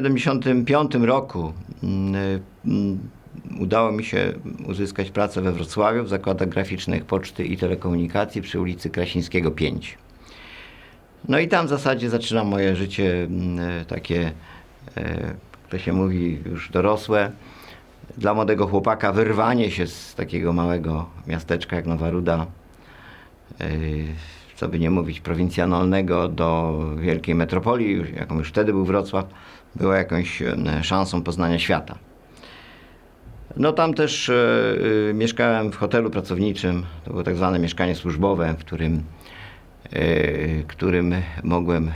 1975 roku mm, mm, udało mi się uzyskać pracę we Wrocławiu w zakładach graficznych Poczty i Telekomunikacji przy ulicy Krasińskiego 5. No i tam w zasadzie zaczyna moje życie mm, takie, e, to się mówi, już dorosłe. Dla młodego chłopaka wyrwanie się z takiego małego miasteczka jak Nowa Ruda, co by nie mówić, prowincjonalnego do wielkiej metropolii, jaką już wtedy był Wrocław, było jakąś e, szansą poznania świata. No tam też e, mieszkałem w hotelu pracowniczym, to było tak zwane mieszkanie służbowe, w którym, e, którym mogłem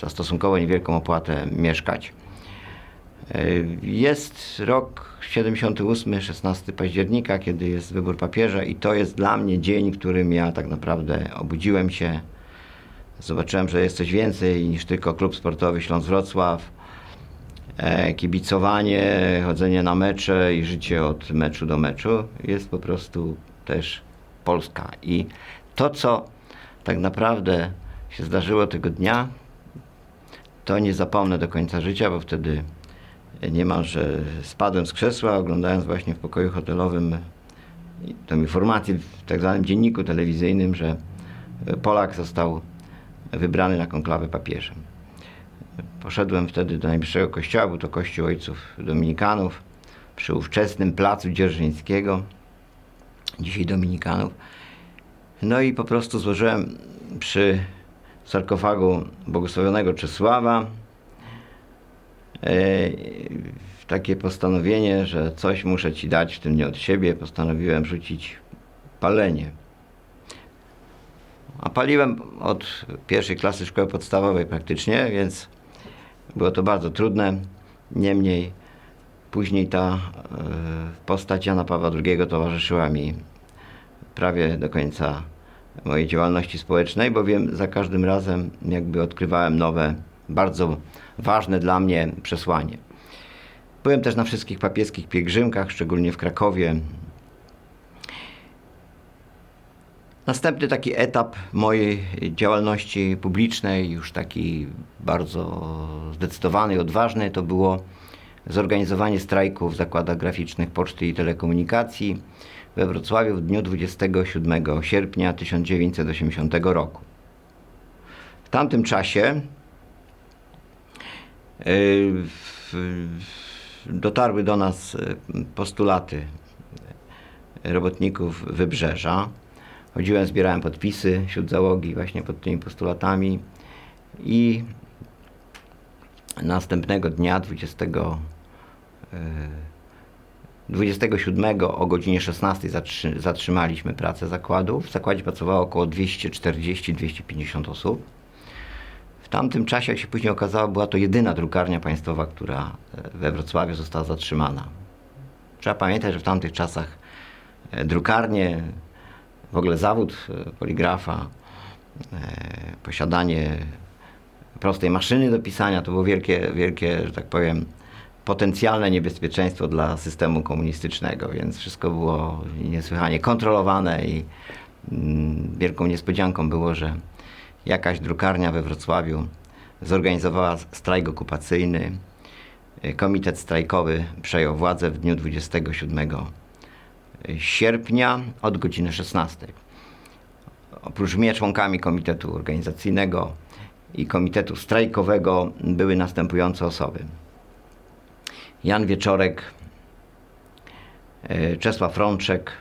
za stosunkowo niewielką opłatę mieszkać. E, Jest rok 78, 16 października, kiedy jest wybór papieża i to jest dla mnie dzień, którym ja tak naprawdę obudziłem się, zobaczyłem, że jest coś więcej niż tylko klub sportowy Śląsk Wrocław, e, kibicowanie, chodzenie na mecze i życie od meczu do meczu jest po prostu też Polska. I to, co tak naprawdę się zdarzyło tego dnia, to nie zapomnę do końca życia, bo wtedy niemalże spadłem z krzesła, oglądając właśnie w pokoju hotelowym tą informację w tak zwanym dzienniku telewizyjnym, że Polak został wybrany na konklawę papieżem. Poszedłem wtedy do najbliższego kościoła, był to kościół ojców dominikanów przy ówczesnym placu Dzierżyńskiego, dzisiaj dominikanów. No i po prostu złożyłem przy sarkofagu błogosławionego Czesława takie postanowienie, że coś muszę ci dać w tym dniu od siebie. Postanowiłem rzucić palenie. A paliłem od pierwszej klasy szkoły podstawowej praktycznie, więc było to bardzo trudne. Niemniej później ta e, postać Jana Pawła II towarzyszyła mi prawie do końca mojej działalności społecznej, bowiem za każdym razem jakby odkrywałem nowe, bardzo ważne dla mnie przesłanie. Byłem też na wszystkich papieskich pielgrzymkach, szczególnie w Krakowie. Następny taki etap mojej działalności publicznej, już taki bardzo zdecydowany i odważny, to było zorganizowanie strajku w zakładach graficznych Poczty i Telekomunikacji we Wrocławiu w dniu 27 sierpnia 1980 roku. W tamtym czasie dotarły do nas y, postulaty robotników Wybrzeża. Chodziłem, zbierałem podpisy wśród załogi właśnie pod tymi postulatami i następnego dnia, 20, y, 27 o godzinie 16 zatrzy, zatrzymaliśmy pracę zakładu. W zakładzie pracowało około 240-250 osób. Tamtym czasie, jak się później okazało, była to jedyna drukarnia państwowa, która e, we Wrocławiu została zatrzymana. Trzeba pamiętać, że w tamtych czasach e, drukarnie, w ogóle zawód e, poligrafa, posiadanie prostej maszyny do pisania to było wielkie, wielkie, że tak powiem, potencjalne niebezpieczeństwo dla systemu komunistycznego, więc wszystko było niesłychanie kontrolowane i mm, wielką niespodzianką było, że jakaś drukarnia we Wrocławiu zorganizowała strajk okupacyjny. Komitet strajkowy przejął władzę w dniu 27 sierpnia od godziny 16. Oprócz mnie członkami komitetu organizacyjnego i komitetu strajkowego były następujące osoby. Jan Wieczorek, e, Czesław Rączek,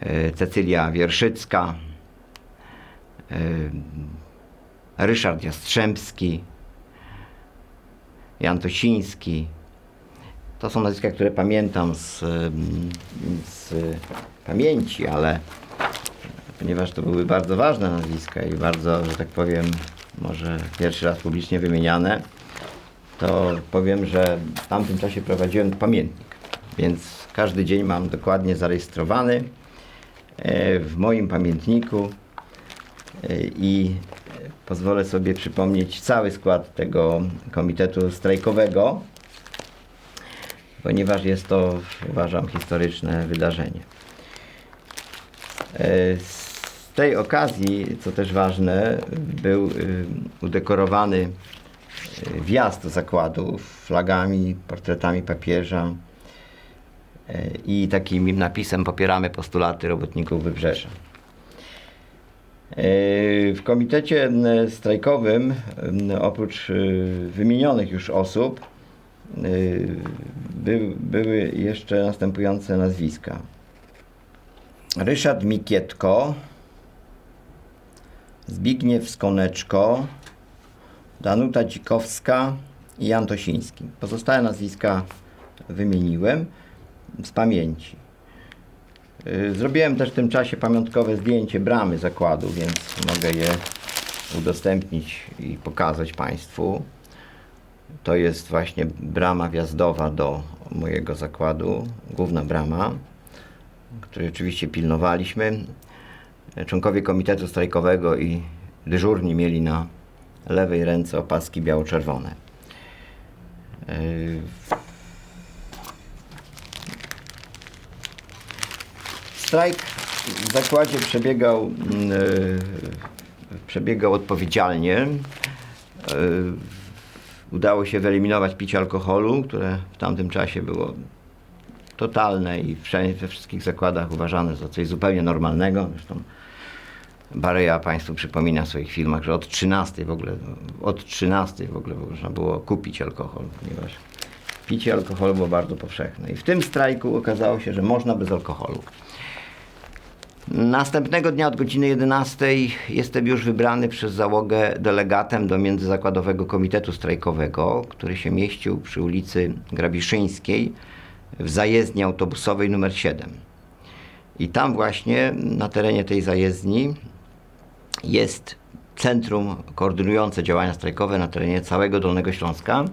e, Cecylia Wierszycka, Ryszard Jastrzębski, Jan Tosiński. To są nazwiska, które pamiętam z, z pamięci, ale ponieważ to były bardzo ważne nazwiska i bardzo, że tak powiem, może pierwszy raz publicznie wymieniane, to powiem, że w tamtym czasie prowadziłem pamiętnik, więc każdy dzień mam dokładnie zarejestrowany e, w moim pamiętniku i pozwolę sobie przypomnieć cały skład tego komitetu strajkowego, ponieważ jest to, uważam, historyczne wydarzenie. E, Z tej okazji, co też ważne, był y, udekorowany y, wjazd do zakładu flagami, portretami papieża y, i takim napisem popieramy postulaty robotników Wybrzeża. Y, W komitecie m, strajkowym m, oprócz wymienionych już osób by, były jeszcze następujące nazwiska. Ryszard Mikietko, Zbigniew Skoneczko, Danuta Dzikowska i Jan Tosiński. Pozostałe nazwiska wymieniłem z pamięci. Y, Zrobiłem też w tym czasie pamiątkowe zdjęcie bramy zakładu, więc mogę je udostępnić i pokazać Państwu. To jest właśnie brama wjazdowa do mojego zakładu, główna brama, której oczywiście pilnowaliśmy. Członkowie komitetu strajkowego i dyżurni mieli na lewej ręce opaski biało-czerwone. Strajk w zakładzie przebiegał, mm, e, przebiegał odpowiedzialnie. E, Udało się wyeliminować picie alkoholu, które w tamtym czasie było totalne i we wszystkich zakładach uważane za coś zupełnie normalnego. Zresztą Bareja Państwu przypomina w swoich filmach, że od 13 w ogóle, od 13 w ogóle można było kupić alkohol, ponieważ picie alkoholu było bardzo powszechne. I w tym strajku okazało się, że można bez alkoholu. Następnego dnia od godziny 11 jestem już wybrany przez załogę delegatem do Międzyzakładowego Komitetu Strajkowego, który się mieścił przy ulicy Grabiszyńskiej w zajezdni autobusowej numer 7. I tam właśnie na terenie tej zajezdni jest centrum koordynujące działania strajkowe na terenie całego Dolnego Śląska.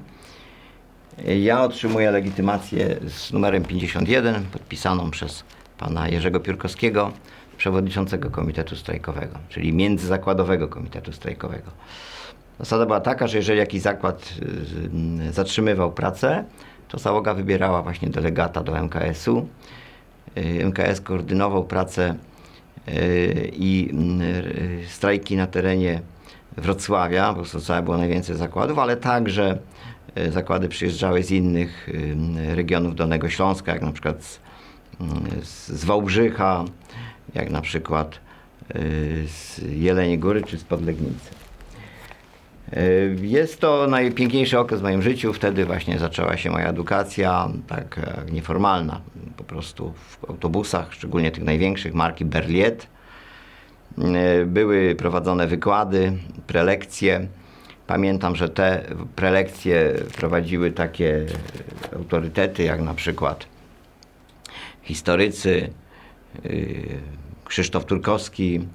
Ja otrzymuję legitymację z numerem 51, podpisaną przez pana Jerzego Piórkowskiego, przewodniczącego Komitetu Strajkowego, czyli Międzyzakładowego Komitetu Strajkowego. Zasada była taka, że jeżeli jakiś zakład y, zatrzymywał pracę, to załoga wybierała właśnie delegata do MKS-u. Y, MKS koordynował pracę y, i strajki na terenie Wrocławia, bo w Wrocławiu było najwięcej zakładów, ale także zakłady przyjeżdżały z innych regionów Dolnego Śląska, jak na przykład z z Wałbrzycha, jak na przykład y, z Jeleniej Góry czy z Podlegnicy. Y, Jest to najpiękniejszy okres w moim życiu. Wtedy właśnie zaczęła się moja edukacja, tak e, nieformalna, po prostu w autobusach, szczególnie tych największych marki Berliet. Y, Były prowadzone wykłady, prelekcje. Pamiętam, że te prelekcje prowadziły takie autorytety, jak na przykład historycy, Krzysztof Turkowski,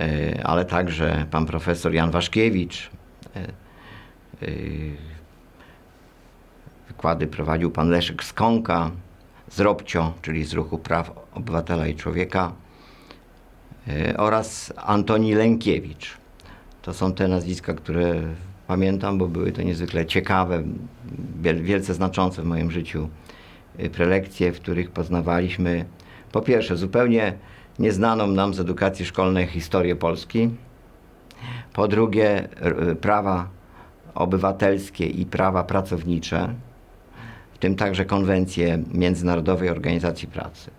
y, ale także pan profesor Jan Waszkiewicz. y, y, Wykłady prowadził pan Leszek Skonka z ROBCIO, czyli z Ruchu Praw Obywatela i Człowieka y, oraz Antoni Lękiewicz. To są te nazwiska, które pamiętam, bo były to niezwykle ciekawe, wiel- wielce znaczące w moim życiu y, prelekcje, w których poznawaliśmy po pierwsze zupełnie nieznaną nam z edukacji szkolnej historię Polski, po drugie prawa obywatelskie i prawa pracownicze, w tym także konwencje Międzynarodowej Organizacji Pracy.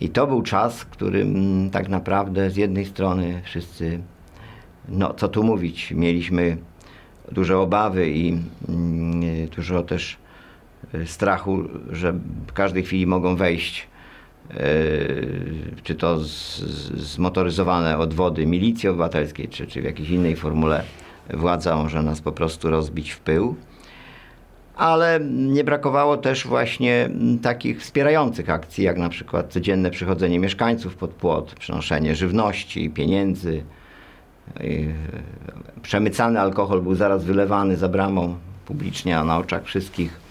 I to był czas, w którym tak naprawdę z jednej strony wszyscy, no co tu mówić, mieliśmy duże obawy i mm, dużo też y, strachu, że w każdej chwili mogą wejść czy to z, zmotoryzowane odwody milicji obywatelskiej, czy, czy w jakiejś innej formule władza może nas po prostu rozbić w pył. Ale nie brakowało też właśnie takich wspierających akcji, jak na przykład codzienne przychodzenie mieszkańców pod płot, przynoszenie żywności, pieniędzy. Yy, Przemycany alkohol był zaraz wylewany za bramą publicznie, a na oczach wszystkich.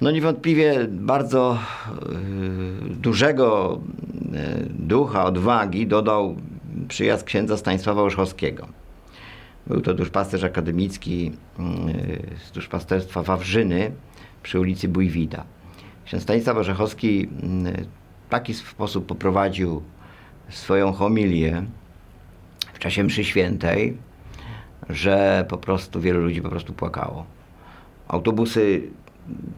No niewątpliwie bardzo yy, dużego yy, ducha, odwagi dodał przyjazd księdza Stanisława Orzechowskiego. Był to duszpasterz akademicki yy, z duszpasterstwa Wawrzyny przy ulicy Bójwida. Ksiądz Stanisław Orzechowski yy, w taki sposób poprowadził swoją homilię w czasie mszy świętej, że po prostu wielu ludzi po prostu płakało. Autobusy,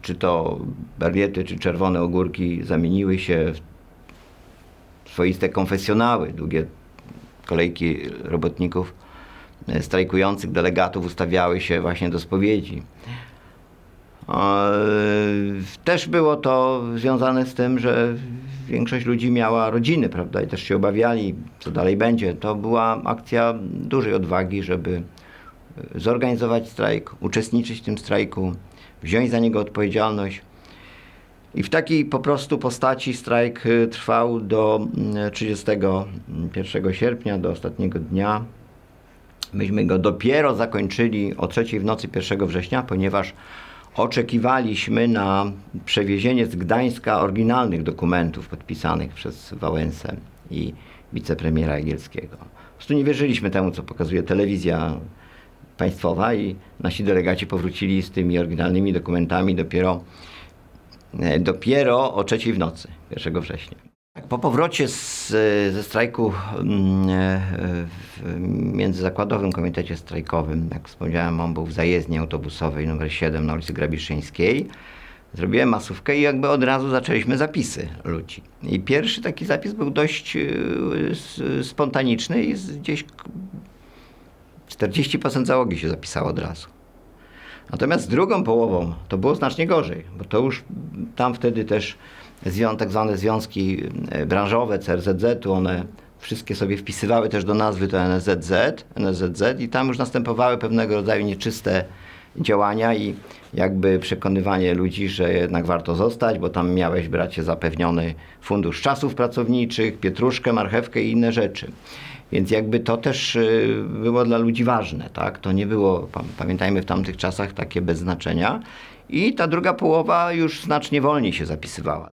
czy to Berliety, czy Czerwone Ogórki zamieniły się w swoiste konfesjonały. Długie kolejki robotników e, strajkujących, delegatów ustawiały się właśnie do spowiedzi. E, Też było to związane z tym, że większość ludzi miała rodziny, prawda, i też się obawiali, co dalej będzie. To była akcja dużej odwagi, żeby e, zorganizować strajk, uczestniczyć w tym strajku, wziąć za niego odpowiedzialność. I w takiej po prostu postaci strajk y, trwał do mm, 31 sierpnia, do ostatniego dnia. Myśmy go dopiero zakończyli o trzeciej w nocy 1 września, ponieważ oczekiwaliśmy na przewiezienie z Gdańska oryginalnych dokumentów podpisanych przez Wałęsę i wicepremiera Jagielskiego. Po prostu nie wierzyliśmy temu, co pokazuje telewizja państwowa i nasi delegaci powrócili z tymi oryginalnymi dokumentami dopiero E, dopiero o trzeciej w nocy, 1 września. Tak, Po powrocie z, ze strajku mm, e, w Międzyzakładowym Komitecie Strajkowym, jak wspomniałem, on był w zajezdni autobusowej numer 7 na ulicy Grabiszyńskiej, zrobiłem masówkę i jakby od razu zaczęliśmy zapisy ludzi. I pierwszy taki zapis był dość e, spontaniczny i gdzieś 40% załogi się zapisało od razu. Natomiast z drugą połową to było znacznie gorzej, bo to już tam wtedy też tak zwane związki e, branżowe CRZZ-u, one wszystkie sobie wpisywały też do nazwy to NSZZ, NSZZ i tam już następowały pewnego rodzaju nieczyste działania i jakby przekonywanie ludzi, że jednak warto zostać, bo tam miałeś bracie zapewniony fundusz czasów pracowniczych, pietruszkę, marchewkę i inne rzeczy. Więc jakby to też y, było dla ludzi ważne, tak? To nie było, pa- pamiętajmy, w tamtych czasach takie bez znaczenia. I ta druga połowa już znacznie wolniej się zapisywała.